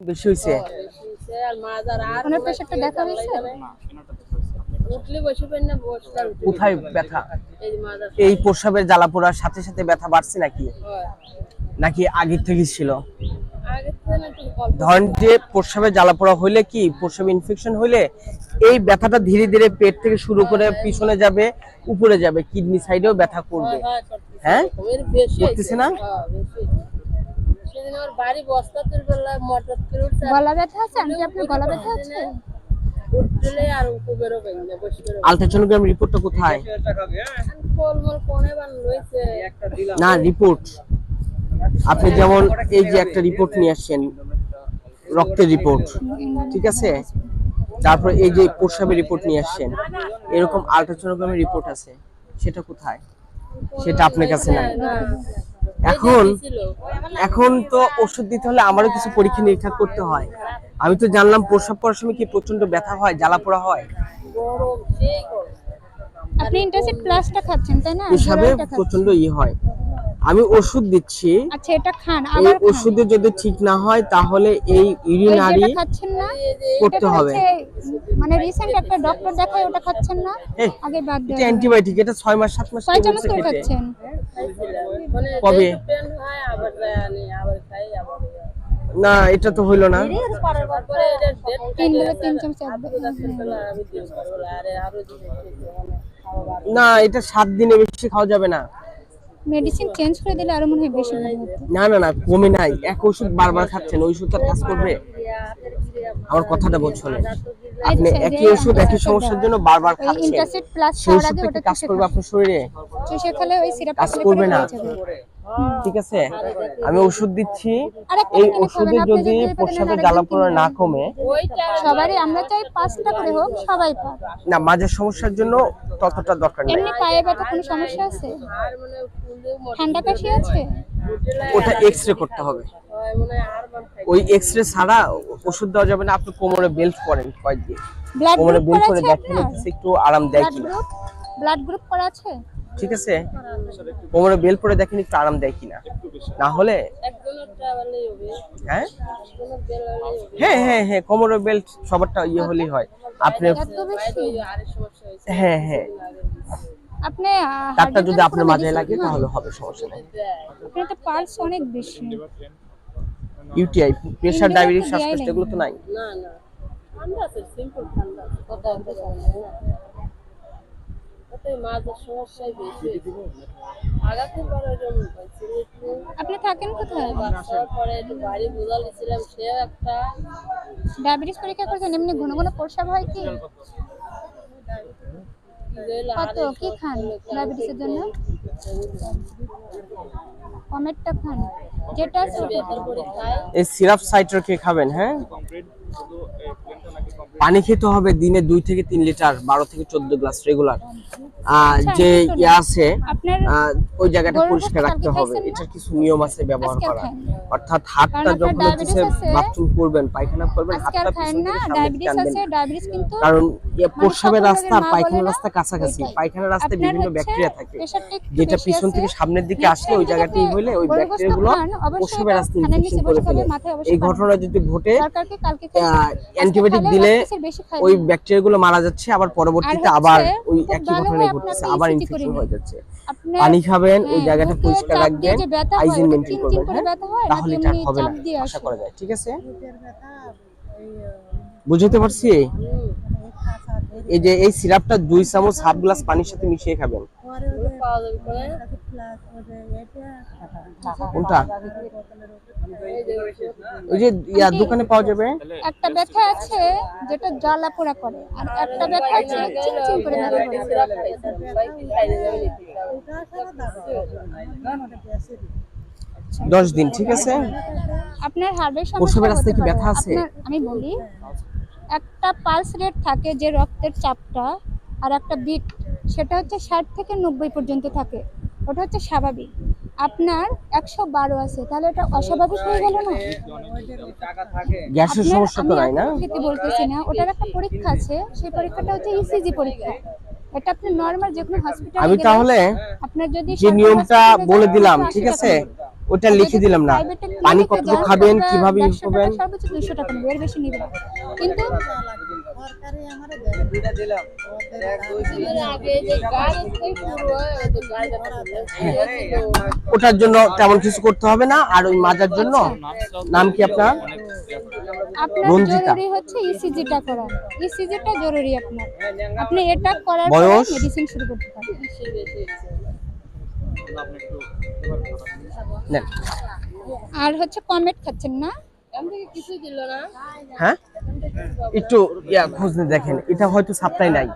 বেশি হয়েছে ওনার প্রেশারটা দেখা হয়েছে উঠলে বসে না বসতে কোথায় ব্যথা? এই প্রস্রাবের জ্বালা পোড়ার সাথে সাথে ব্যথা বাড়ছে নাকি? নাকি আগের থেকে ছিল ধরেন যে প্রস্রাবের জ্বালা পোড়া হইলে কি প্রস্রাব ইনফেকশন হইলে এই ব্যথাটা ধীরে ধীরে পেট থেকে শুরু করে পিছনে যাবে উপরে যাবে কিডনি সাইডেও ব্যথা করবে। হ্যাঁ করতেছে। না? হ্যাঁ। সেদিন আমার বাড়ি বস্তা তুলবেলা মোটর করে উঠছে গলা ব্যথা আছে? আন্টি আপনার গলা ব্যথা আছে? উঠলে আর উঠে বেরোবে না বসে আলট্রাসোনোগ্রাম রিপোর্টটা কোথায়? ফলমূল কোনে বান রয়েছে? না রিপোর্ট। আপনি যেমন এই যে একটা রিপোর্ট নিয়ে আসছেন রক্তের রিপোর্ট ঠিক আছে? তারপর এই যে প্রস্রাবের রিপোর্ট নিয়ে আসছেন এরকম আলট্রাসোনোগ্রামের রিপোর্ট আছে? সেটা কোথায়? সেটা আপনার কাছে নাই। এখন এখন তো ওষুধ দিতে হলে আমারও কিছু পরীক্ষা নিরীক্ষা করতে হয়। আমি তো জানলাম প্রসাব করার সময় কি প্রচণ্ড ব্যথা হয় জ্বালা পোড়া হয়? আপনি ইন্টারসেট প্লাসটা খাচ্ছেন তাই না? প্রচণ্ড ইয়ে হয়। আমি ওষুধ দিচ্ছি। আচ্ছা এটা খান এই ওষুধে যদি ঠিক না হয় তাহলে এই ইউরিনারি খাচ্ছেন না করতে হবে। মানে রিসেন্ট একটা ডক্টর দেখায় ওটা খাচ্ছেন না? আগে বাদ এটা দেন। অ্যান্টিবায়োটিক এটা ছয় মাস সাত মাস কয় করে চামচ করে খাচ্ছেন। কবে? না এটা তো হইল না। তিন তিন চামচ না এটা সাত দিনে বেশি খাওয়া যাবে না। মেডিসিন চেঞ্জ করে দিলে আরও মনে হয় বেশি ভালো হতো। না না না কমে নাই। এক ওষুধ বারবার খাচ্ছেন ওই ওষুধটা কাজ করবে? আমার কথাটা বলছো না আপনি আচ্ছা, একই ওষুধ একই সমস্যার জন্য বারবার খাচ্ছেন। ইন্টারসেট প্লাস খাওয়ার আগে ওটা কাজ করবে আপনার শরীরে? সে সেখানে ওই সিরাপটা কাজ করবে না। হয়ে ঠিক আছে? আমি ওষুধ দিচ্ছি। এই ওষুধে যদি পারেন জ্বালা পোড়া না কমে। সবারই আমরা চাই পাঁচটা করে হোক সবাই পাক। না মাঝের সমস্যার জন্য ততটা দরকার নেই। এমনি পায়ে ব্যথা কোনো সমস্যা আছে? ঠান্ডা কাশি আছে? ওটা এক্স রে করতে হবে। হয় ওই এক্স রে ছাড়া ওষুধ দেওয়া যাবে না আপনি কোমরে বেল্ট করেন কয়েকদিন। কোমরে বেল্ট করা দেখেন একটু আরাম দেয় গ্রুপ ব্লাড গ্রুপ করা আছে? ঠিক আছে? কোমরে বেল্ট পরে দেখেন একটু আরাম দেয় কিনা। না হলে? হ্যাঁ? একজনের বেলালেই হবে হ্যাঁ হ্যাঁ হ্যাঁ কোমরের বেল্ট সবারটা ইয়ে হলেই হয়। আপনি হ্যাঁ হ্যাঁ। আপনি তারটা যদি আপনার মাঝে লাগে তাহলে হবে সমস্যা নেই। আপনার তো পালস অনেক বেশি। ইউটিআই ডায়াবেটিস শ্বাসকষ্ট এগুলো তো নাই। না না। ঠান্ডা আছে সিম্পল ঠান্ডা কথা আপনি থাকেন কোথায়? বাচ্চার একটু বাড়ি সে একটা ডায়াবেটিস পরীক্ষা করছেন এমনি ঘন ঘন প্রস্রাব হয় কি? কত? কি খান ডায়াবেটিসের জন্য? কমেটটা খান। যেটা এই সিরাপ সাইট্রার কে খাবেন হ্যাঁ? পানি খেতে হবে দিনে দুই থেকে তিন লিটার বারো থেকে চোদ্দ গ্লাস রেগুলার যে ইয়ে আছে ওই জায়গাটা পরিষ্কার রাখতে হবে? এটার কিছু নিয়ম আছে ব্যবহার করা অর্থাৎ হাতটা যখন হচ্ছে বাথরুম করবেন পায়খানা করবেন হাতটা কারণ ইয়ে প্রস্রাবের রাস্তা মা পায়খানার রাস্তা কাছাকাছি। পায়খানার রাস্তায় বিভিন্ন ব্যাকটেরিয়া থাকে। যেটা পিছন থেকে সামনের দিকে Next আসলে ওই জায়গাটি হলে ওই ব্যাকটেরিয়াগুলো প্রস্রাবের রাস্তা ইনফেকশন করে ফেলে। এই ঘটনা যদি ঘটে? অ্যান্টিবায়োটিক দিলে বেশি ওই না। ব্যাকটেরিয়াগুলো মারা যাচ্ছে আবার পরবর্তীতে আবার ওই একই ভালো ঘটনাই ঘটছে আবার ইনফেকশন হয়ে যাচ্ছে। পানি খাবেন ওই হ্যাঁ, জায়গাটা পরিষ্কার রাখবেন হাইজিন মেনটেন করবেন হ্যাঁ? তাহলে এটা হবে না আশা করা যায় ঠিক আছে? বুঝতে পারছি? এই যে এই সিরাপটা দুই চামচ হাফ গ্লাস পানির সাথে মিশিয়ে খাবেন। পাওয়া যাবে করে কোনটা? ওই যে ইয়া দোকানে পাওয়া যাবে? একটা ব্যথা আছে যেটা জ্বালা পোড়া করে আর একটা ব্যথা আছে চিনচিন করে যাবে দশ দিন ঠিক আছে? আপনার হার্টের প্রসবের সমস্যা রাস্তায় কি ব্যথা আছে? আমি বলি একটা পালস রেট থাকে যে রক্তের চাপটা আর একটা বিট সেটা হচ্ছে ষাট থেকে নব্বই পর্যন্ত থাকে। ওটা হচ্ছে স্বাভাবিক। আপনার একশো বারো আছে তাহলে এটা অস্বাভাবিক হয়ে গেল না? গ্যাসের সমস্যা তো নাই না? এখন বলতেছি না ওটার একটা পরীক্ষা আছে সেই পরীক্ষাটা হচ্ছে ইসিজি পরীক্ষা। এটা আপনি নর্মাল যে কোনো হসপিটালে আমি তাহলে আপনার যদি যে নিয়মটা বলে দিলাম ঠিক আছে? ওটা লিখে দিলাম না। পানি কতটুকু খাবেন কীভাবে ইউজ 150 টাকা, করবেন সর্বোচ্চ দুশো টাকা নেবে এর বেশি নিবে না। কিন্তু হয় ওটার জন্য তেমন কিছু করতে হবে না আর ওই মাজার জন্য। নাম কি আপনার? আপনার রঞ্জিতা। হচ্ছে ইসিজিটা করা ইসিজিটা জরুরি আপনার। আপনি এটা করার বয়স? মেডিসিন শুরু করতে পারেন। বেশি বেশি নেন। আর হচ্ছে কমেট খাচ্ছেন না? কিছু দিল না। হ্যাঁ? একটু ইয়া খোঁজ দেখেন। এটা হয়তো সাপ্লাই নাই।